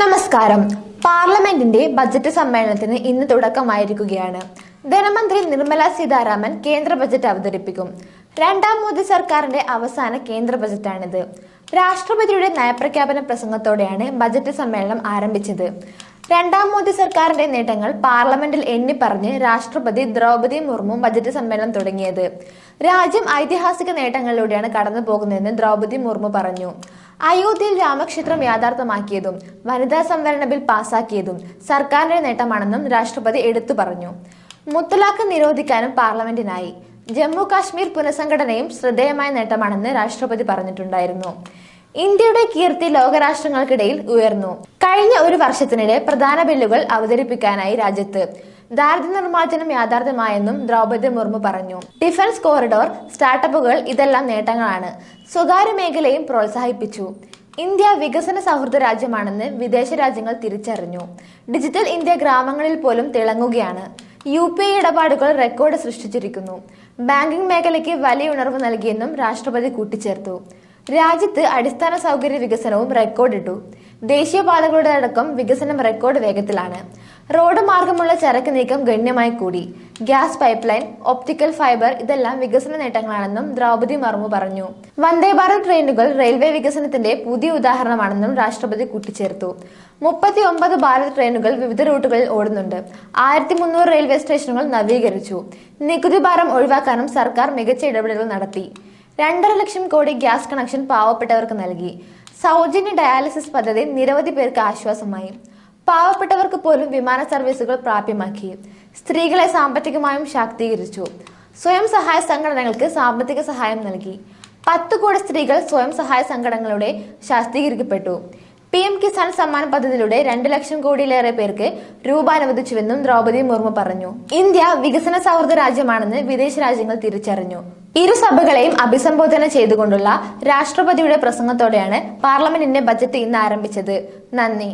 നമസ്കാരം. പാർലമെന്റിന്റെ ബജറ്റ് സമ്മേളനത്തിന് ഇന്ന് തുടക്കമായിരിക്കുകയാണ്. ധനമന്ത്രി നിർമ്മല സീതാരാമൻ കേന്ദ്ര ബജറ്റ് അവതരിപ്പിക്കും. രണ്ടാം മോദി സർക്കാരിന്റെ അവസാന കേന്ദ്ര ബജറ്റാണിത്. രാഷ്ട്രപതിയുടെ നയപ്രഖ്യാപന പ്രസംഗത്തോടെയാണ് ബജറ്റ് സമ്മേളനം ആരംഭിച്ചത്. രണ്ടാം മോദി സർക്കാരിന്റെ നേട്ടങ്ങൾ പാർലമെന്റിൽ എണ്ണിപ്പറഞ്ഞ് രാഷ്ട്രപതി ദ്രൗപദി മുർമു ബജറ്റ് സമ്മേളനം തുടങ്ങിയത്. രാജ്യം ഐതിഹാസിക നേട്ടങ്ങളിലൂടെയാണ് കടന്നു പോകുന്നതെന്ന് ദ്രൗപദി മുർമു പറഞ്ഞു. അയോധ്യയിൽ രാമക്ഷേത്രം യാഥാർത്ഥ്യമാക്കിയതും വനിതാ സംവരണ ബിൽ പാസാക്കിയതും സർക്കാരിന്റെ നേട്ടമാണെന്നും രാഷ്ട്രപതി എടുത്തു പറഞ്ഞു. മുത്തലാഖ് നിരോധിക്കാനും പാർലമെന്റിനായി. ജമ്മു കാശ്മീർ പുനഃസംഘടനയും ശ്രദ്ധേയമായ നേട്ടമാണെന്ന് രാഷ്ട്രപതി പറഞ്ഞിട്ടുണ്ടായിരുന്നു. ഇന്ത്യയുടെ കീർത്തി ലോകരാഷ്ട്രങ്ങൾക്കിടയിൽ ഉയർന്നു. കഴിഞ്ഞ ഒരു വർഷത്തിനിടെ പ്രധാന ബില്ലുകൾ അവതരിപ്പിക്കാനായി രാജ്യത്ത് ദാരിദ്ര്യ നിർമ്മാർജനം യാഥാർത്ഥ്യമായെന്നും ദ്രൗപദി മുർമു പറഞ്ഞു. ഡിഫൻസ് കോറിഡോർ സ്റ്റാർട്ടപ്പുകൾ ഇതെല്ലാം നേട്ടങ്ങളാണ്. സ്വകാര്യ മേഖലയും പ്രോത്സാഹിപ്പിച്ചു. ഇന്ത്യ വികസന സൗഹൃദ രാജ്യമാണെന്ന് വിദേശ രാജ്യങ്ങൾ തിരിച്ചറിഞ്ഞു. ഡിജിറ്റൽ ഇന്ത്യ ഗ്രാമങ്ങളിൽ പോലും തിളങ്ങുകയാണ്. യു പി ഐ ഇടപാടുകൾ റെക്കോർഡ് സൃഷ്ടിച്ചിരിക്കുന്നു. ബാങ്കിംഗ് മേഖലയ്ക്ക് വലിയ ഉണർവ് നൽകിയെന്നും രാഷ്ട്രപതി കൂട്ടിച്ചേർത്തു. രാജ്യത്ത് അടിസ്ഥാന സൗകര്യ വികസനവും റെക്കോർഡിട്ടു. ദേശീയപാതകളുടെ അടക്കം വികസനം റെക്കോർഡ് വേഗത്തിലാണ്. റോഡ് മാർഗമുള്ള ചരക്ക് നീക്കം ഗണ്യമായി കൂടി. Gas pipeline optical fibre ഇതെല്ലാം വികസന നേട്ടങ്ങളാണെന്നും ദ്രൗപദി മർമു പറഞ്ഞു. വന്ദേ ഭാരത് ട്രെയിനുകൾ റെയിൽവേ വികസനത്തിന്റെ പുതിയ ഉദാഹരണമാണെന്നും രാഷ്ട്രപതി കൂട്ടിച്ചേർത്തു. മുപ്പത്തി ഒമ്പത് ഭാരത് ട്രെയിനുകൾ വിവിധ റൂട്ടുകളിൽ ഓടുന്നുണ്ട്. ആയിരത്തി മുന്നൂറ് റെയിൽവേ സ്റ്റേഷനുകൾ നവീകരിച്ചു. നികുതി ഭാരം ഒഴിവാക്കാനും സർക്കാർ മികച്ച ഇടപെടലുകൾ നടത്തി. രണ്ടര ലക്ഷം കോടി ഗ്യാസ് കണക്ഷൻ പാവപ്പെട്ടവർക്ക് നൽകി. സൗജന്യ ഡയാലിസിസ് പദ്ധതി നിരവധി പേർക്ക് ആശ്വാസമായി. പാവപ്പെട്ടവർക്ക് പോലും വിമാന സർവീസുകൾ പ്രാപ്യമാക്കി. സ്ത്രീകളെ സാമ്പത്തികമായും ശാക്തീകരിച്ചു. സ്വയം സഹായ സംഘടനകൾക്ക് സാമ്പത്തിക സഹായം നൽകി. പത്ത് കോടി സ്ത്രീകൾ സ്വയം സഹായ സംഘടനകളുടെ ശാക്തീകരിക്കപ്പെട്ടു. പി എം കിസാൻ സമ്മാൻ പദ്ധതിയിലൂടെ രണ്ട് ലക്ഷം കോടിയിലേറെ പേർക്ക് രൂപ അനുവദിച്ചുവെന്നും ദ്രൗപദി മുർമു പറഞ്ഞു. ഇന്ത്യ വികസന സൗഹൃദ രാജ്യമാണെന്ന് വിദേശ രാജ്യങ്ങൾ തിരിച്ചറിഞ്ഞു. ഇരു സഭകളെയും അഭിസംബോധന ചെയ്തുകൊണ്ടുള്ള രാഷ്ട്രപതിയുടെ പ്രസംഗത്തോടെയാണ് പാർലമെന്റിന്റെ ബജറ്റ് ഇന്ന് ആരംഭിച്ചത്. നന്ദി.